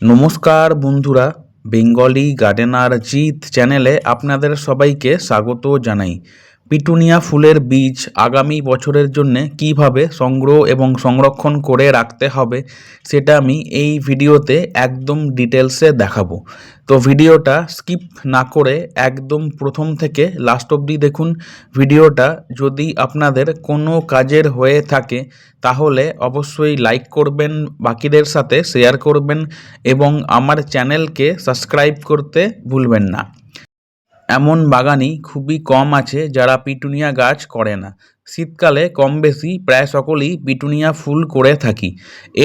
নমস্কার বন্ধুরা Bengali gardener জিত চ্যানেলে আপনাদের সবাইকে স্বাগত জানাই। পিটুনিয়া ফুলের বীজ আগামী বছরের জন্য কীভাবে সংগ্রহ এবং সংরক্ষণ করে রাখতে হবে সেটা আমি এই ভিডিওতে একদম ডিটেলসে দেখাবো। তো ভিডিওটা স্কিপ না করে একদম প্রথম থেকে লাস্ট অবধি দেখুন। ভিডিওটা যদি আপনাদের কোনো কাজের হয়ে থাকে তাহলে অবশ্যই লাইক করবেন, বাকিদের সাথে শেয়ার করবেন এবং আমার চ্যানেলকে সাবস্ক্রাইব করতে ভুলবেন না। এমন বাগানই খুবই কম আছে যারা পিটুনিয়া গাছ করে না। শীতকালে কম বেশি প্রায় সকলেই পিটুনিয়া ফুল করে থাকি।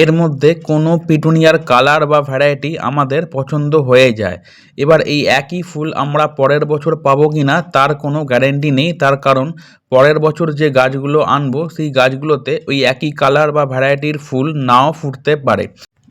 এর মধ্যে কোনো পিটুনিয়ার কালার বা ভ্যারাইটি আমাদের পছন্দ হয়ে যায়। এবার এই একই ফুল আমরা পরের বছর পাবো কি না তার কোনো গ্যারেন্টি নেই। তার কারণ পরের বছর যে গাছগুলো আনব, সেই গাছগুলোতে ওই একই কালার বা ভ্যারাইটির ফুল নাও ফুটতে পারে।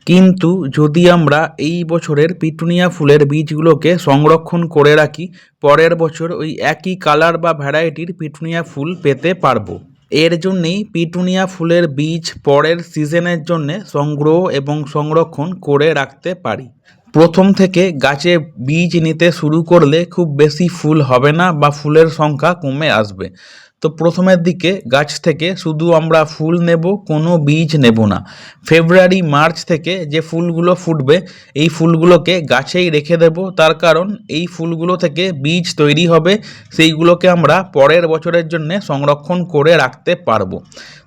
কিন্তু যদি আমরা এই বছরের পিটুনিয়া ফুলের বীজগুলোকে সংরক্ষণ করে রাখি, পরের বছর ওই একই কালার বা ভ্যারাইটির পিটুনিয়া ফুল পেতে পারব। এর জন্যেই পিটুনিয়া ফুলের বীজ পরের সিজনের জন্য সংগ্রহ এবং সংরক্ষণ করে রাখতে পারি। প্রথম থেকে গাছে বীজ নিতে শুরু করলে খুব বেশি ফুল হবে না বা ফুলের সংখ্যা কমে আসবে। তো প্রথমের দিকে গাছ থেকে শুধু আমরা ফুল নেব, কোনো বীজ নেব না। ফেব্রুয়ারি, মার্চ থেকে যে ফুলগুলো ফুটবে, এই ফুলগুলোকে গাছেই রেখে দেব। তার কারণ এই ফুলগুলো থেকে বীজ তৈরি হবে, সেইগুলোকে আমরা পরের বছরের জন্য সংরক্ষণ করে রাখতে পারব।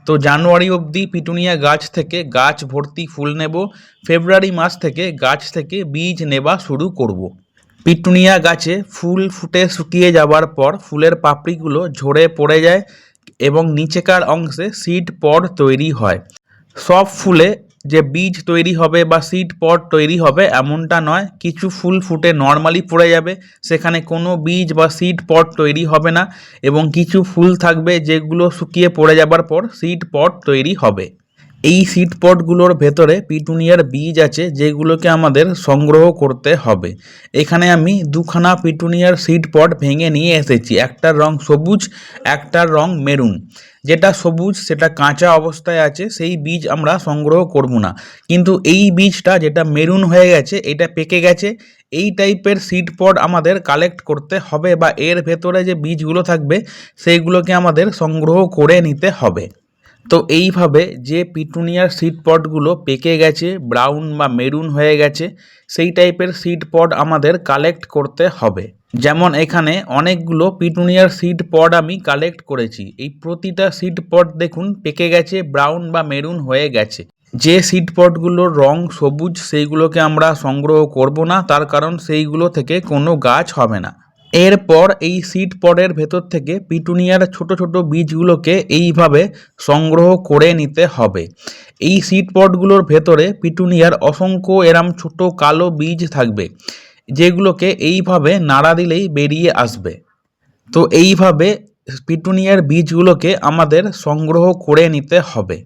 তো জানুয়ারি অবধি পিটুনিয়া গাছ থেকে গাছ ভর্তি ফুল নেব। ফেব্রুয়ারি মাস থেকে গাছ থেকে বীজ নেবা শুরু করব। পিটুনিয়া গাছে ফুল ফুটে শুকিয়ে যাবার পর ফুলের পাপড়িগুলো ঝরে পড়ে যায় এবং নিচেকার অংশে সিড পড তৈরি হয়। সব ফুলে যে বীজ তৈরি হবে বা সিড পড তৈরি হবে এমনটা নয়। কিছু ফুল ফুটে নর্মালি পড়ে যাবে, সেখানে কোনো বীজ বা সিড পড তৈরি হবে না এবং কিছু ফুল থাকবে যেগুলো শুকিয়ে পড়ে যাবার পর সিড পড তৈরি হবে। এই সিড পটগুলোর ভেতরে পিটুনিয়ার বীজ আছে, যেগুলোকে আমাদের সংগ্রহ করতে হবে। এখানে আমি দুখানা পিটুনিয়ার সিড পট ভেঙে নিয়ে এসেছি। একটার রং সবুজ, একটার রং মেরুন। যেটা সবুজ, সেটা কাঁচা অবস্থায় আছে, সেই বীজ আমরা সংগ্রহ করব না। কিন্তু এই বীজটা যেটা মেরুন হয়ে গেছে, এটা পেকে গেছে, এই টাইপের সিড পট আমাদের কালেক্ট করতে হবে বা এর ভেতরে যে বীজগুলো থাকবে, সেইগুলোকে আমাদের সংগ্রহ করে নিতে হবে। তো এইভাবে যে পিটুনিয়ার সিড পটগুলো পেকে গেছে ব্রাউন বা মেরুন হয়ে গেছে, সেই টাইপের সিড পট আমাদের কালেক্ট করতে হবে। যেমন এখানে অনেকগুলো পিটুনিয়ার সিড পট আমি কালেক্ট করেছি। এই প্রতিটা সিড পট দেখুন পেকে গেছে ব্রাউন বা মেরুন হয়ে গেছে। যে সিড পটগুলোর রং সবুজ, সেইগুলোকে আমরা সংগ্রহ করব না, তার কারণ সেইগুলো থেকে কোনো গাছ হবে না। এরপর এই সিড পডের ভেতর থেকে পিটুনিয়ার ছোট ছোট বীজগুলোকে এইভাবে সংগ্রহ করে নিতে হবে। এই সিড পডগুলোর ভেতরে পিটুনিয়ার অসংখ্য এরাম ছোট কালো বীজ থাকবে, যেগুলোকে এইভাবে নাড়া দিলেই বেরিয়ে আসবে। তো এইভাবে পিটুনিয়ার বীজগুলোকে আমাদের সংগ্রহ করে নিতে হবে।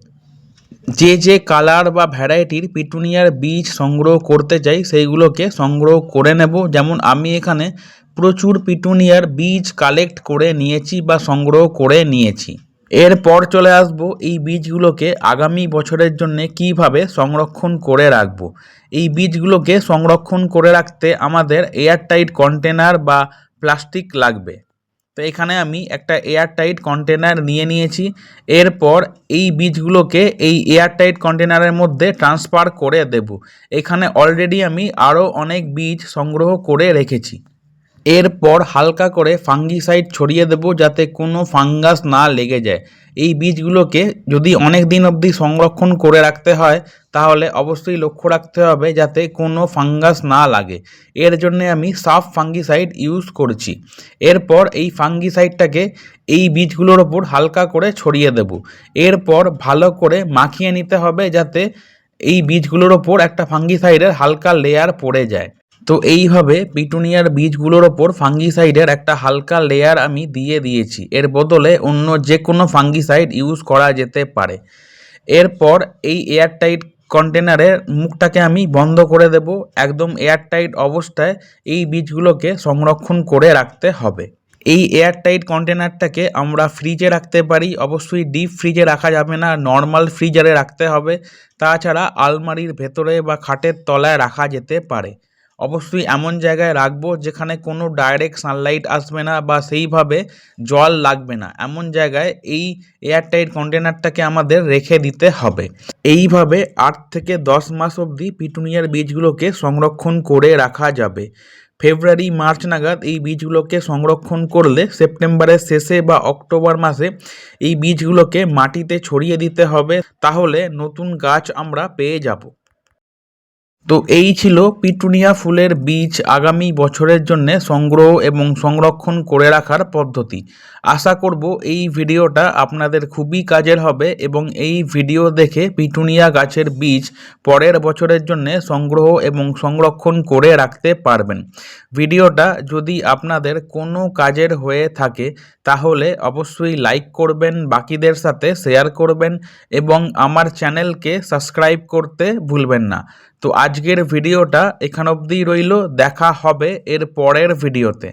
যে যে কালার বা ভ্যারাইটির পিটুনিয়ার বীজ সংগ্রহ করতে চাই, সেইগুলোকে সংগ্রহ করে নেব। যেমন আমি এখানে প্রচুর পিটুনিয়ার বীজ কালেক্ট করে নিয়েছি বা সংগ্রহ করে নিয়েছি। এরপর চলে আসব এই বীজগুলোকে আগামী বছরের জন্য কীভাবে সংরক্ষণ করে রাখব। এই বীজগুলোকে সংরক্ষণ করে রাখতে আমাদের এয়ারটাইট কন্টেনার বা প্লাস্টিক লাগবে। তো এখানে আমি একটা এয়ারটাইট কন্টেনার নিয়ে নিয়েছি। এরপর এই বীজগুলোকে এই এয়ারটাইট কন্টেনারের মধ্যে ট্রান্সফার করে দেব। এখানে অলরেডি আমি আরও অনেক বীজ সংগ্রহ করে রেখেছি। এরপর হালকা করে ফাঙ্গিসাইড ছড়িয়ে দেব যাতে কোনো ফাঙ্গাস না লেগে যায়। এই বীজগুলোকে যদি অনেক দিন অবধি সংরক্ষণ করে রাখতে হয়, তাহলে অবশ্যই লক্ষ্য রাখতে হবে যাতে কোনো ফাঙ্গাস না লাগে। এর জন্য আমি সাফ ফাঙ্গিসাইড ইউজ করছি। এরপর এই ফাঙ্গিসাইডটাকে এই বীজগুলোর ওপর হালকা করে ছড়িয়ে দেব। এরপর ভালো করে মাখিয়ে নিতে হবে যাতে এই বীজগুলোর ওপর একটা ফাঙ্গিসাইডের হালকা লেয়ার পড়ে যায়। তো এইভাবে পিটুনিয়ার বীজগুলোর ওপর ফাঙ্গিসাইডের একটা হালকা লেয়ার আমি দিয়ে দিয়েছি। এর বদলে অন্য যে কোনো ফাঙ্গিসাইড ইউজ করা যেতে পারে। এরপর এই এয়ারটাইট কন্টেনারের মুখটাকে আমি বন্ধ করে দেব। একদম এয়ারটাইট অবস্থায় এই বীজগুলোকে সংরক্ষণ করে রাখতে হবে। এই এয়ারটাইট কন্টেনারটাকে আমরা ফ্রিজে রাখতে পারি। অবশ্যই ডিপ ফ্রিজে রাখা যাবে না নর্মাল ফ্রিজারে রাখতে হবে। তাছাড়া আলমারির ভেতরে বা খাটের তলায় রাখা যেতে পারে। অবশ্যই এমন জায়গায় রাখব যেখানে কোনো ডাইরেক্ট সানলাইট আসবে না বা সেইভাবে জল লাগবে না। এমন জায়গায় এই এয়ারটাইট কন্টেনারটাকে আমাদের রেখে দিতে হবে। এইভাবে আট থেকে দশ মাস অবধি পিটুনিয়ার বীজগুলোকে সংরক্ষণ করে রাখা যাবে। ফেব্রুয়ারি, মার্চ নাগাদ এই বীজগুলোকে সংরক্ষণ করলে সেপ্টেম্বরের শেষে বা অক্টোবর মাসে এই বীজগুলোকে মাটিতে ছড়িয়ে দিতে হবে। তাহলে নতুন গাছ আমরা পেয়ে যাব। তো এই ছিল পিটুনিয়া ফুলের বীজ আগামী বছরের জন্য সংগ্রহ এবং সংরক্ষণ করে রাখার পদ্ধতি। আশা করব এই ভিডিওটা আপনাদের খুবই কাজের হবে এবং এই ভিডিও দেখে পিটুনিয়া গাছের বীজ পরের বছরের জন্য সংগ্রহ এবং সংরক্ষণ করে রাখতে পারবেন। ভিডিওটা যদি আপনাদের কোনো কাজের হয়ে থাকে, তাহলে অবশ্যই লাইক করবেন, বাকিদের সাথে শেয়ার করবেন এবং আমার চ্যানেলকে সাবস্ক্রাইব করতে ভুলবেন না। তো আজকের ভিডিওটা এখান অবধিই রইল দেখা হবে এর পরের ভিডিওতে।